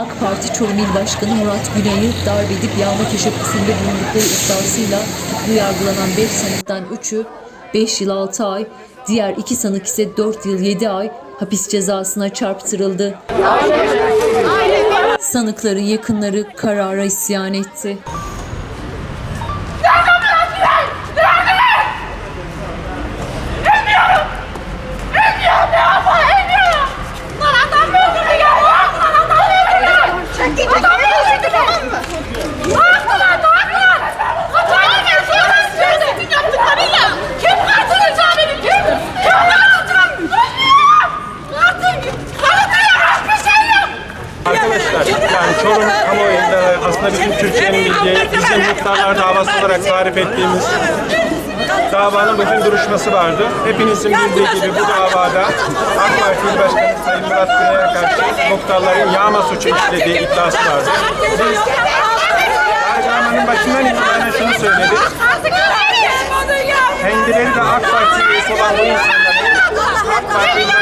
AK Parti Çorum İl Başkanı Murat Güney'i darp edip yağma teşebbüsünde bulundukları iddiasıyla tutuklu yargılanan 5 sanıktan 3'ü 5 yıl 6 ay, diğer 2 sanık ise 4 yıl 7 ay hapis cezasına çarptırıldı. Sanıkların yakınları karara isyan etti. Arkadaşlar yani Çorum kamuoyunda aslında bizim Türkiye'nin bildiği, bizim muhtarlar davası olarak tarif ettiğimiz davanın bugün duruşması vardı. Hepinizin bildiği gibi bu davada AK Parti İl Başkanı Sayın Murat Güney'e karşı muhtarların yağma suçu işlediği iddiası vardı. Biz yargılamanın başından itibaren şunu söyledik. Kendileri de AK Parti üyesi olan bu insanların AK Parti İl Başkanı'na karşı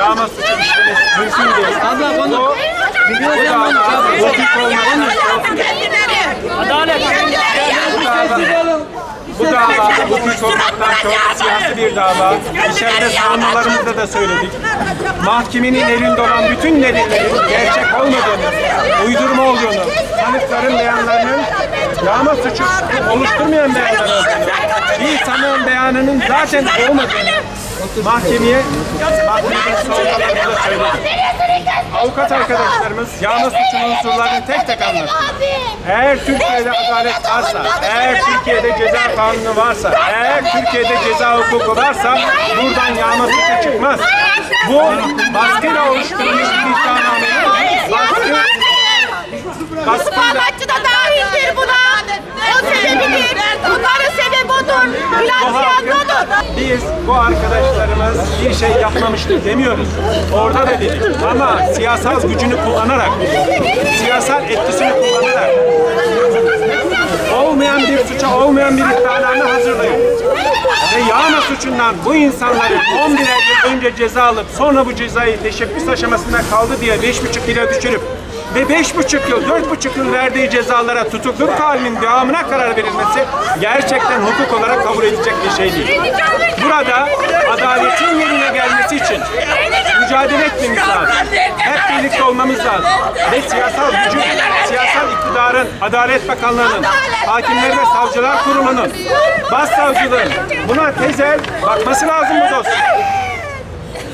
yağma suçu işlemesi değil. Abla bunu bu, bu dava hukuk olmadan Adalet. bu dava hukuk olmaktan çok siyasi bir dava. İçeride savunmalarımızda da söyledik. Mahkemenin elinde olan bütün delillerin gerçek olmadığını, uydurma olduğunu, sanıkların beyanlarının yağma suçu oluşturmayan beyanlar olduğunu, bir sanığın beyanının zaten olmadığını mahkemeye. Avukat arkadaşlarımız yağma suçunun unsurlarını tek tek anlattı. Eğer Türkiye'de adalet varsa, eğer Türkiye'de ceza kanunu varsa, eğer Türkiye'de ceza hukuku varsa buradan yağma suçu çıkmaz. Bu baskıyla oluşturulmuş bir iddianamenin Biz bu arkadaşlarımız bir şey yapmamıştır demiyoruz. Orada da. Ama siyasal gücünü kullanarak, siyasal etkisini kullanarak olmayan bir suça olmayan bir iddianame hazırlayıp ve yağma suçundan bu insanların 11 yıl önce ceza alıp sonra bu cezayı teşebbüs aşamasında kaldı diye 5,5 yıla düşürüp ve 5,5 yıl, 4,5 yıl verdiği cezalara tutukluluk halinin devamına karar verilmesi gerçekten hukuk olarak kabul edilecek bir şey değil. Mücadele etmemiz lazım. Hep birlikte olmamız lazım. Ve siyasal gücün, siyasal iktidarın, Adalet Bakanlığı'nın, Hakimler ve Savcılar Kurulu'nun, Başsavcılığın buna tezel bakması lazım bu dosya.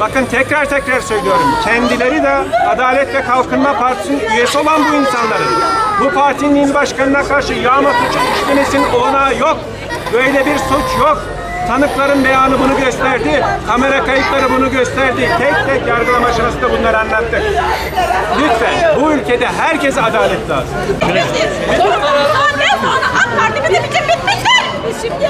Bakın tekrar tekrar söylüyorum. Kendileri de Adalet ve Kalkınma Partisi'nin üyesi olan bu insanların bu partinin il başkanına karşı yağma suçu işlemesinin olanağı yok. Böyle bir suç yok. Tanıkların beyanı bunu gösterdi. Kamera kayıtları bunu gösterdi. Tek tek yargılama aşamasında bunları anlattık. Lütfen bu ülkede herkese adalet lazım. Sonra Parti bizim için bitmiştir. Şimdi